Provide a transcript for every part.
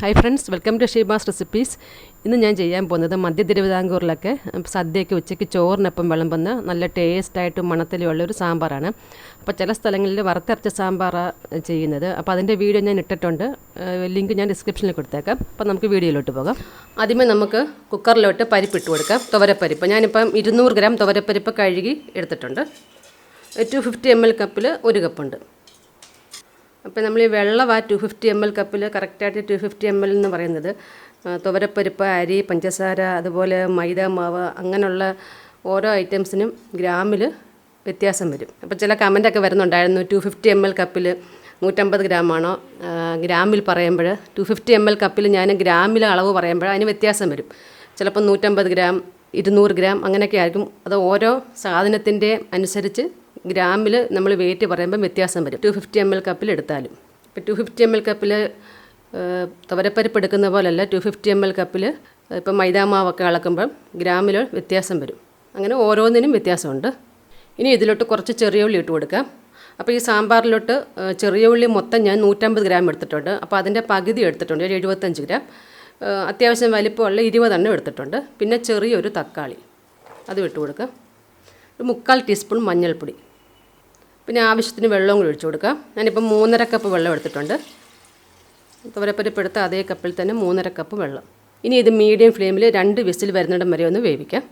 Hi friends welcome to Sheeba's recipes ഇന്ന് ഞാൻ ചെയ്യാൻ പോകുന്നത് മധ്യ തിരുവിതാംകൂറിലൊക്കെ സദ്യയ്ക്ക് ഉച്ചയ്ക്ക് ചോറിനൊപ്പം വിളമ്പുന്ന നല്ല ടേസ്റ്റായിട്ടും മണത്തിലുമുള്ള ഒരു സാമ്പാറാണ്. അപ്പോൾ ചില സ്ഥലങ്ങളിൽ വറുത്തരച്ച സാമ്പാറാണ് ചെയ്യുന്നത്. അപ്പോൾ അതിന്റെ വീഡിയോ ഞാൻ ഇട്ടിട്ടുണ്ട്. ലിങ്ക് ഞാൻ ഡിസ്ക്രിപ്ഷനിൽ കൊടുത്തേക്കാം. അപ്പോൾ നമുക്ക് വീഡിയോയിലോട്ട് പോകാം. ആദ്യമേ നമുക്ക് കുക്കറിലോട്ട് പരിപ്പ് ഇട്ട് കൊടുക്കാം. തുവരപ്പരിപ്പ്. ഞാനിപ്പം ഇരുന്നൂറ് ഗ്രാം തുവരപ്പരിപ്പ് കഴുകി എടുത്തിട്ടുണ്ട്. ടു ഫിഫ്റ്റി എം എൽ കപ്പിൽ ഒരു കപ്പുണ്ട് അപ്പോൾ നമ്മൾ ഈ വെള്ളവാ ടു ഫിഫ്റ്റി എം എൽ കപ്പിൽ കറക്റ്റായിട്ട് ടു ഫിഫ്റ്റി എം എൽ എന്ന് പറയുന്നത്. തുവരപ്പരിപ്പ് അരി പഞ്ചസാര അതുപോലെ മൈദ മാവ് അങ്ങനെയുള്ള ഓരോ ഐറ്റംസിനും ഗ്രാമിൽ വ്യത്യാസം വരും. അപ്പോൾ ചില കമന്റൊക്കെ വരുന്നുണ്ടായിരുന്നു ടു ഫിഫ്റ്റി എം എൽ കപ്പിൽ നൂറ്റമ്പത് ഗ്രാമാണോ? ഗ്രാമിൽ പറയുമ്പോൾ ടു ഫിഫ്റ്റി എം എൽ കപ്പിൽ ഞാൻ ഗ്രാമിൽ അളവ് പറയുമ്പോൾ അതിന് വ്യത്യാസം വരും. ചിലപ്പോൾ നൂറ്റമ്പത് ഗ്രാം ഇരുന്നൂറ് ഗ്രാം അങ്ങനെയൊക്കെ ആയിരിക്കും. അത് ഓരോ സാധനത്തിന്റെ അനുസരിച്ച് ഗ്രാമിൽ നമ്മൾ വെയിറ്റ് പറയുമ്പോൾ വ്യത്യാസം വരും. ടു ഫിഫ്റ്റി എം എൽ കപ്പിൽ എടുത്താലും. ഇപ്പോൾ ടു ഫിഫ്റ്റി എം എൽ കപ്പിൽ തുവരപ്പരിപ്പ് എടുക്കുന്ന പോലല്ല. ടു ഫിഫ്റ്റി എം എൽ കപ്പിൽ ഇപ്പം മൈദാമാവൊക്കെ അളക്കുമ്പം ഗ്രാമിൽ വ്യത്യാസം വരും. അങ്ങനെ ഓരോന്നിനും വ്യത്യാസമുണ്ട്. ഇനി ഇതിലോട്ട് കുറച്ച് ചെറിയ ഉള്ളി ഇട്ട് കൊടുക്കാം. അപ്പോൾ ഈ സാമ്പാറിലോട്ട് ചെറിയ ഉള്ളി മൊത്തം ഞാൻ നൂറ്റമ്പത് ഗ്രാം എടുത്തിട്ടുണ്ട്. അപ്പോൾ അതിന്റെ പകുതി എടുത്തിട്ടുണ്ട്. ഒരു എഴുപത്തഞ്ച് ഗ്രാം. അത്യാവശ്യം വലിപ്പമുള്ള ഇരുപതെണ്ണം എടുത്തിട്ടുണ്ട്. പിന്നെ ചെറിയൊരു തക്കാളി. അതും ഇട്ട് കൊടുക്കാം. ഒരു മുക്കാൽ ടീസ്പൂൺ മഞ്ഞൾപ്പൊടി. പിന്നെ ആവശ്യത്തിന് വെള്ളവും കൂടി ഒഴിച്ചു കൊടുക്കുക. ഞാനിപ്പോൾ മൂന്നര കപ്പ് വെള്ളം എടുത്തിട്ടുണ്ട്. തുവരപ്പരിപ്പ് എടുത്ത അതേ കപ്പിൽ തന്നെ മൂന്നര കപ്പ് വെള്ളം. ഇനി ഇത് മീഡിയം ഫ്ലെയിമിൽ രണ്ട് വിസിൽ വരുന്നിടം വരെ ഒന്ന് വേവിക്കാം.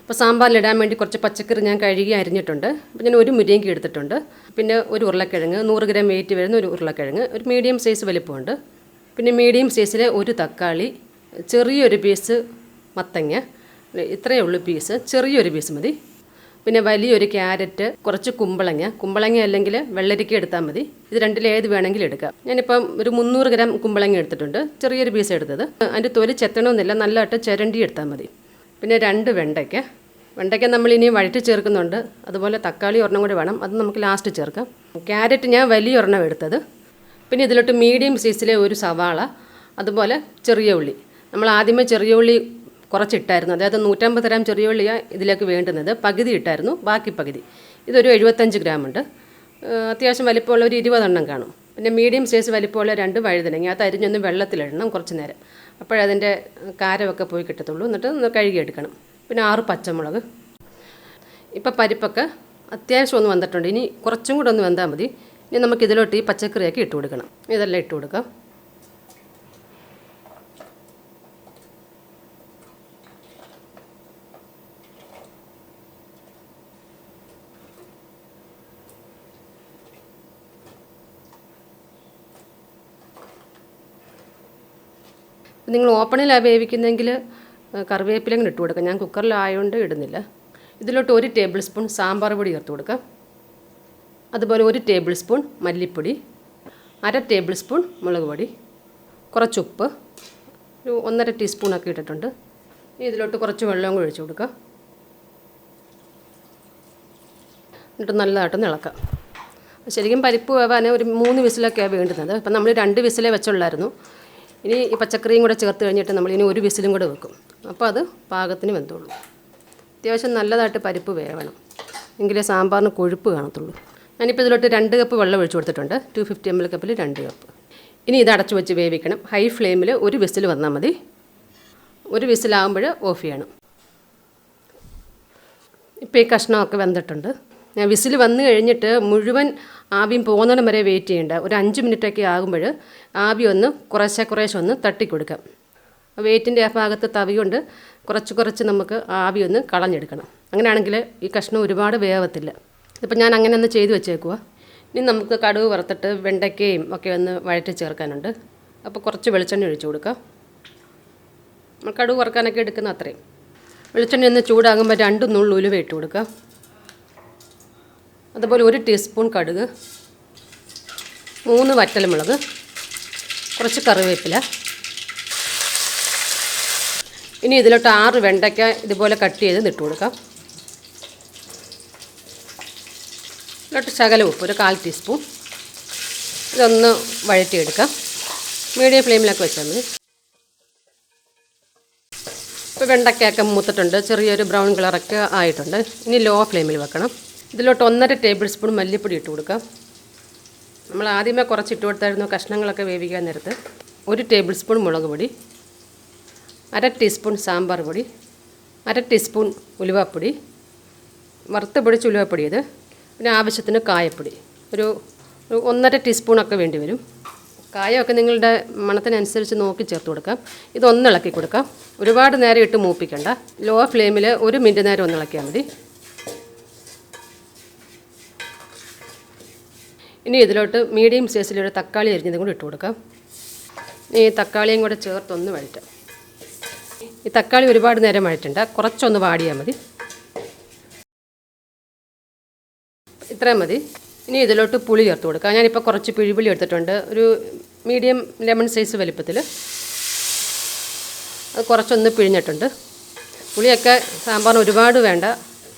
അപ്പോൾ സാമ്പാറിലിടാൻ വേണ്ടി കുറച്ച് പച്ചക്കറി ഞാൻ കഴുകി അരിഞ്ഞിട്ടുണ്ട്. അപ്പോൾ ഞാൻ ഒരു മുരിയങ്കി എടുത്തിട്ടുണ്ട്. പിന്നെ ഒരു ഉരുളക്കിഴങ്ങ് നൂറ് ഗ്രാം വെയിറ്റ് വരുന്ന ഒരു ഉരുളക്കിഴങ്ങ് ഒരു മീഡിയം സൈസ് വലിപ്പമുണ്ട്. പിന്നെ മീഡിയം സൈസിലെ ഒരു തക്കാളി ചെറിയൊരു പീസ് മത്തങ്ങ ഇത്രയേ ഉള്ളൂ പീസ് ചെറിയൊരു പീസ് മതി. പിന്നെ വലിയൊരു ക്യാരറ്റ് കുറച്ച് കുമ്പളങ്ങ. കുമ്പളങ്ങ അല്ലെങ്കിൽ വെള്ളരിക്ക എടുത്താൽ മതി. ഇത് രണ്ടിൽ ഏത് വേണമെങ്കിലും എടുക്കാം. ഞാനിപ്പം ഒരു മുന്നൂറ് ഗ്രാം കുമ്പളങ്ങ എടുത്തിട്ടുണ്ട്. ചെറിയൊരു പീസ് എടുത്തത്. അതിന്റെ തൊലി ചെത്തണമെന്നില്ല. നല്ലതായിട്ട് ചിരണ്ടി എടുത്താൽ മതി. പിന്നെ രണ്ട് വെണ്ടയ്ക്ക. വെണ്ടയ്ക്ക നമ്മൾ ഇനി വഴറ്റി ചേർക്കുന്നുണ്ട്. അതുപോലെ തക്കാളി ഒരെണ്ണം കൂടി വേണം. അത് നമുക്ക് ലാസ്റ്റ് ചേർക്കാം. ക്യാരറ്റ് ഞാൻ വലിയ ഒരെണ്ണം എടുത്തത്. പിന്നെ ഇതിലോട്ട് മീഡിയം സൈസിലെ ഒരു സവാള. അതുപോലെ ചെറിയ ഉള്ളി. നമ്മൾ ആദ്യമേ ചെറിയ ഉള്ളി കുറച്ചിട്ടായിരുന്നു. അതായത് നൂറ്റമ്പത് ഗ്രാം ചെറിയ ഉള്ളിയാണ് ഇതിലേക്ക് വേണ്ടുന്നത്. പകുതി ഇട്ടായിരുന്നു. ബാക്കി പകുതി. ഇതൊരു എഴുപത്തഞ്ച് ഗ്രാം ഉണ്ട്. അത്യാവശ്യം വലിപ്പമുള്ള ഒരു ഇരുപതെണ്ണം കാണും. പിന്നെ മീഡിയം സൈസ് വലിപ്പമുള്ള രണ്ട് വഴുതനങ്ങ. അത് അരിഞ്ഞൊന്ന് വെള്ളത്തിലിടണം കുറച്ച് നേരം. അപ്പോഴതിന്റെ കാരമൊക്കെ പോയി കിട്ടത്തുള്ളൂ. എന്നിട്ട് ഒന്ന് കഴുകിയെടുക്കണം. പിന്നെ ആറ് പച്ചമുളക്. ഇപ്പോൾ പരിപ്പൊക്കെ അത്യാവശ്യം ഒന്ന് വന്നിട്ടുണ്ട്. ഇനി കുറച്ചും കൂടെ ഒന്ന് വെന്താൽ മതി. ഇനി നമുക്കിതിലോട്ട് ഈ പച്ചക്കറിയൊക്കെ ഇട്ട് കൊടുക്കണം. ഇതെല്ലാം ഇട്ട് കൊടുക്കാം. നിങ്ങൾ ഓപ്പണിലാണ് വേവിക്കുന്നെങ്കിൽ കറിവേപ്പിലങ്ങ് ഇട്ട് കൊടുക്കാം. ഞാൻ കുക്കറിലായതുകൊണ്ട് ഇടുന്നില്ല. ഇതിലോട്ട് ഒരു ടേബിൾ സ്പൂൺ സാമ്പാർ പൊടി ചേർത്ത് കൊടുക്കാം. അതുപോലെ ഒരു ടേബിൾ സ്പൂൺ മല്ലിപ്പൊടി അര ടേബിൾ സ്പൂൺ മുളക് പൊടി കുറച്ച് ഉപ്പ് ഒരു ഒന്നര ടീസ്പൂണൊക്കെ ഇട്ടിട്ടുണ്ട്. ഇതിലോട്ട് കുറച്ച് വെള്ളം കൂടി ഒഴിച്ചു കൊടുക്കാം. എന്നിട്ട് നല്ലതായിട്ടൊന്ന് ഇളക്കാം ശരിക്കും പരിപ്പ് വേവാൻ ഒരു മൂന്ന് വിസിലൊക്കെയാണ് വേണ്ടുന്നത്. അപ്പം നമ്മൾ രണ്ട് വിസിലേ വെച്ചുള്ളായിരുന്നു. ഇനി ഈ പച്ചക്കറിയും കൂടെ ചേർത്ത് കഴിഞ്ഞിട്ട് നമ്മൾ ഇനി ഒരു വിസിലും കൂടെ വെക്കും. അപ്പോൾ അത് പാകത്തിന് വെന്തുള്ളൂ. അത്യാവശ്യം നല്ലതായിട്ട് പരിപ്പ് വേവണം. എങ്കിലേ സാമ്പാറിന് കൊഴുപ്പ് കാണത്തുള്ളൂ. ഞാനിപ്പോൾ ഇതിലോട്ട് രണ്ട് കപ്പ് വെള്ളം ഒഴിച്ചു കൊടുത്തിട്ടുണ്ട്. ടു ഫിഫ്റ്റി എം എൽ കപ്പിൽ രണ്ട് കപ്പ്. ഇനി ഇത് അടച്ചു വെച്ച് വേവിക്കണം. ഹൈ ഫ്ലെയിമിൽ ഒരു വിസിൽ വന്നാൽ മതി. ഒരു വിസിലാകുമ്പോൾ ഓഫ് ചെയ്യണം. ഇപ്പോൾ ഈ കഷ്ണമൊക്കെ വെന്തിട്ടുണ്ട്. വിസിൽ വന്നു കഴിഞ്ഞിട്ട് മുഴുവൻ ആവിയും പോകുന്നിടം വരെ വെയിറ്റ് ചെയ്യേണ്ട ഒരു അഞ്ച് മിനിറ്റൊക്കെ ആകുമ്പോൾ ആവി ഒന്ന് കുറേശ്ശെ കുറേശ്ശെ ഒന്ന് തട്ടിക്കൊടുക്കാം. വെയിറ്റിന്റെ ആ ഭാഗത്ത് തവി കൊണ്ട് കുറച്ച് കുറച്ച് നമുക്ക് ആവി ഒന്ന് കളഞ്ഞെടുക്കണം. അങ്ങനെയാണെങ്കിൽ ഈ കഷ്ണം ഒരുപാട് വേവത്തില്ല. ഇപ്പം ഞാൻ അങ്ങനെ ഒന്ന് ചെയ്തു വെച്ചേക്കുക ഇനി നമുക്ക് കടുവ് വറുത്തിട്ട് വെണ്ടയ്ക്കയും ഒക്കെ ഒന്ന് വഴറ്റി ചേർക്കാനുണ്ട്. അപ്പോൾ കുറച്ച് വെളിച്ചെണ്ണ ഒഴിച്ചു കൊടുക്കാം. കടുവ് വറുക്കാനൊക്കെ എടുക്കുന്ന അത്രയും. വെളിച്ചെണ്ണ ഒന്ന് ചൂടാകുമ്പോൾ രണ്ട് നുള്ളു ഉലുവ ഇട്ട് കൊടുക്കാം. അതുപോലെ ഒരു ടീസ്പൂൺ കടുക് മൂന്ന് വറ്റൽമുളക് കുറച്ച് കറിവേപ്പില. ഇനി ഇതിലോട്ട് ആറ് വെണ്ടയ്ക്ക ഇതുപോലെ കട്ട് ചെയ്ത് ഇട്ട് കൊടുക്കാം ഇതിലോട്ട് ശകല ഉപ്പ് ഒരു കാൽ ടീസ്പൂൺ ഇതൊന്ന് വഴറ്റിയെടുക്കാം. മീഡിയം ഫ്ലെയിമിലൊക്കെ വെച്ചാൽ മതി. ഇപ്പോൾ വെണ്ടയ്ക്കയൊക്കെ മൂത്തിട്ടുണ്ട്. ചെറിയൊരു ബ്രൗൺ കളറൊക്കെ ആയിട്ടുണ്ട്. ഇനി ലോ ഫ്ലെയിമിൽ വെക്കണം. ഇതിലോട്ട് ഒന്നര ടേബിൾ സ്പൂൺ മല്ലിപ്പൊടി ഇട്ട് കൊടുക്കാം. നമ്മൾ ആദ്യമേ കുറച്ച് ഇട്ട് കൊടുത്തായിരുന്നു കഷ്ണങ്ങളൊക്കെ വേവിക്കാൻ നേരത്ത്. ഒരു ടേബിൾ സ്പൂൺ മുളക് പൊടി അര ടീസ്പൂൺ സാമ്പാർ പൊടി അര ടീസ്പൂൺ ഉലുവാപ്പൊടി വറുത്ത് പൊടിച്ച് ഉലുവാപ്പൊടി ഇത് പിന്നെ ആവശ്യത്തിന് കായപ്പൊടി. ഒരു ഒന്നര ടീസ്പൂണൊക്കെ വേണ്ടി വരും. കായമൊക്കെ നിങ്ങളുടെ മണത്തിനനുസരിച്ച് നോക്കി ചേർത്ത് കൊടുക്കാം. ഇത് ഒന്നിളക്കി കൊടുക്കാം. ഒരുപാട് നേരം ഇട്ട് മൂപ്പിക്കണ്ട. ലോ ഫ്ലെയിമിൽ ഒരു മിനിറ്റ് നേരം ഒന്നിളക്കിയാൽ മതി. ഇനി ഇതിലോട്ട് മീഡിയം സൈസിലൊരു തക്കാളി അരിഞ്ഞതും കൂടി ഇട്ട് കൊടുക്കാം. ഈ തക്കാളിയും കൂടെ ചേർത്തൊന്ന് വഴറ്റാം. ഈ തക്കാളി ഒരുപാട് നേരം വഴറ്റണ്ട കുറച്ചൊന്ന് വാടിയാൽ മതി. ഇത്രയും മതി. ഇനി ഇതിലോട്ട് പുളി ചേർത്ത് കൊടുക്കാം. ഞാനിപ്പോൾ കുറച്ച് പിഴിപുളി എടുത്തിട്ടുണ്ട്. ഒരു മീഡിയം ലെമൺ സൈസ് വലിപ്പത്തിൽ അത് കുറച്ചൊന്ന് പിഴിഞ്ഞിട്ടുണ്ട്. പുളിയൊക്കെ സാമ്പാറിന് ഒരുപാട് വേണ്ട.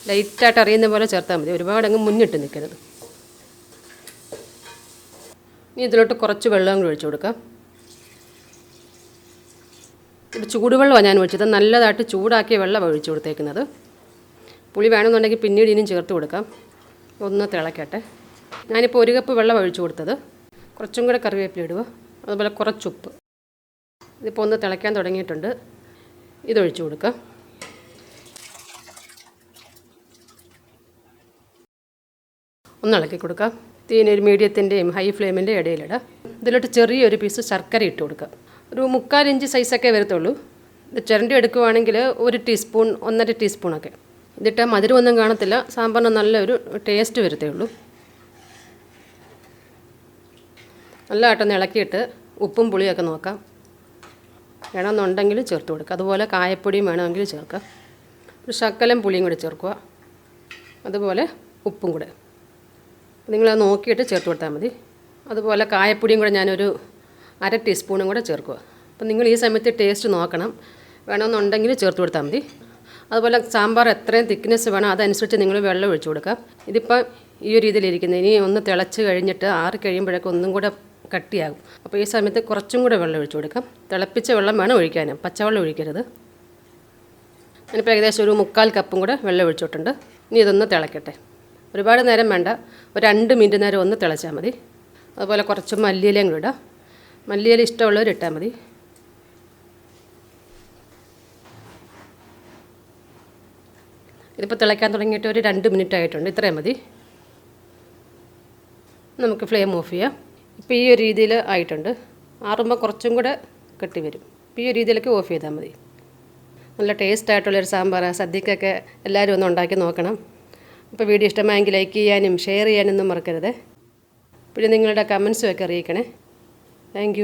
ലൈറ്റായിട്ട് അറിയുന്ന പോലെ ചേർത്താൽ മതി. ഒരുപാട് അങ്ങ് മുന്നിട്ട് നിൽക്കരുത് ഇനി ഇതിലോട്ട് കുറച്ച് വെള്ളം കൂടി ഒഴിച്ചു കൊടുക്കാം. ഇത് ചൂടുവെള്ളമാണ് ഞാൻ ഒഴിച്ചത്. നല്ലതായിട്ട് ചൂടാക്കിയ വെള്ളം ഒഴിച്ചു കൊടുത്തേക്കുന്നത്. പുളി വേണമെന്നുണ്ടെങ്കിൽ പിന്നീട് ഇനിയും ചേർത്ത് കൊടുക്കാം. ഒന്ന് തിളക്കട്ടെ. ഞാനിപ്പോൾ ഒരു കപ്പ് വെള്ളം ഒഴിച്ചു കൊടുത്തത്. കുറച്ചും കൂടെ കറിവേപ്പില ഇടുക. അതുപോലെ കുറച്ചുപ്പ് ഇതിപ്പോൾ ഒന്ന് തിളയ്ക്കാൻ തുടങ്ങിയിട്ടുണ്ട്. ഇതൊഴിച്ചു കൊടുക്കാം. ഒന്ന് ഇളക്കി കൊടുക്കാം. തീന ഒരു മീഡിയത്തിന്റെയും ഹൈ ഫ്ലെയിമിന്റെ ഇടയിലിടാം. ഇതിലോട്ട് ചെറിയൊരു പീസ് ശർക്കര ഇട്ട് കൊടുക്കുക ഒരു മുക്കാൽ ഇഞ്ച് സൈസൊക്കെ വരത്തുള്ളൂ. ഇത് ചിരണ്ടി എടുക്കുവാണെങ്കിൽ ഒരു ടീസ്പൂൺ ഒന്നര ടീസ്പൂണൊക്കെ ഇതിട്ട് മധുരമൊന്നും കാണത്തില്ല. സാമ്പാറിന് നല്ലൊരു ടേസ്റ്റ് വരത്തേ ഉള്ളൂ. നല്ലതായിട്ടൊന്ന് ഇളക്കിയിട്ട് ഉപ്പും പുളിയൊക്കെ നോക്കാം. വേണമെന്നുണ്ടെങ്കിൽ ചേർത്ത് കൊടുക്കുക അതുപോലെ കായപ്പൊടിയും വേണമെങ്കിൽ ചേർക്കാം. ഒരു ശക്കലം പുളിയും കൂടി ചേർക്കുക. അതുപോലെ ഉപ്പും കൂടെ. നിങ്ങളത് നോക്കിയിട്ട് ചേർത്ത് കൊടുത്താൽ മതി. അതുപോലെ കായപ്പൊടിയും കൂടെ ഞാനൊരു അര ടീസ്പൂണും കൂടെ ചേർക്കുക. അപ്പം നിങ്ങൾ ഈ സമയത്ത് ടേസ്റ്റ് നോക്കണം. വേണമെന്നുണ്ടെങ്കിൽ ചേർത്ത് കൊടുത്താൽ മതി. അതുപോലെ സാമ്പാർ എത്രയും തിക്നെസ് വേണം അതനുസരിച്ച് നിങ്ങൾ വെള്ളം ഒഴിച്ചു കൊടുക്കാം ഇതിപ്പോൾ ഈ ഒരു രീതിയിലിരിക്കുന്നത്. ഇനി ഒന്ന് തിളച്ച് കഴിഞ്ഞിട്ട് ആറി കഴിയുമ്പോഴേക്കും ഒന്നും കൂടെ കട്ടിയാകും. അപ്പോൾ ഈ സമയത്ത് കുറച്ചും കൂടെ വെള്ളം ഒഴിച്ചു കൊടുക്കാം. തിളപ്പിച്ച വെള്ളം വേണം ഒഴിക്കാൻ പച്ചവെള്ളം ഒഴിക്കരുത്. ഞാനിപ്പോൾ ഏകദേശം ഒരു മുക്കാൽ കപ്പും കൂടെ വെള്ളം ഒഴിച്ചിട്ടുണ്ട്. ഇനി ഇതൊന്ന് തിളക്കട്ടെ. ഒരുപാട് നേരം വേണ്ട. ഒരു രണ്ട് മിനിറ്റ് നേരം ഒന്ന് തിളച്ചാൽ മതി. അതുപോലെ കുറച്ച് മല്ലിയിലയും കൂടെ ഇടാം. മല്ലിയില ഇഷ്ടമുള്ളവർ ഇട്ടാൽ മതി. ഇതിപ്പോൾ തിളയ്ക്കാൻ തുടങ്ങിയിട്ട് ഒരു രണ്ട് മിനിറ്റ് ആയിട്ടുണ്ട്. ഇത്രയും മതി. നമുക്ക് ഫ്ലെയിം ഓഫ് ചെയ്യാം. ഇപ്പോൾ ഈ ഒരു രീതിയിൽ ആയിട്ടുണ്ട്. ആറുമ്പോൾ കുറച്ചും കൂടെ കെട്ടി വരും. ഇപ്പോൾ ഈ ഒരു രീതിയിലേക്ക് ഓഫ് ചെയ്താൽ മതി. നല്ല ടേസ്റ്റ് ആയിട്ടുള്ളൊരു സാമ്പാർ സദ്യക്കൊക്കെ എല്ലാവരും ഒന്ന് ഉണ്ടാക്കി നോക്കണം. അപ്പോൾ വീഡിയോ ഇഷ്ടമായെങ്കിൽ ലൈക്ക് ചെയ്യാനും ഷെയർ ചെയ്യാനൊന്നും മറക്കരുത്. പിന്നെ നിങ്ങളുടെ കമൻസും ഒക്കെ അറിയിക്കണേ. താങ്ക്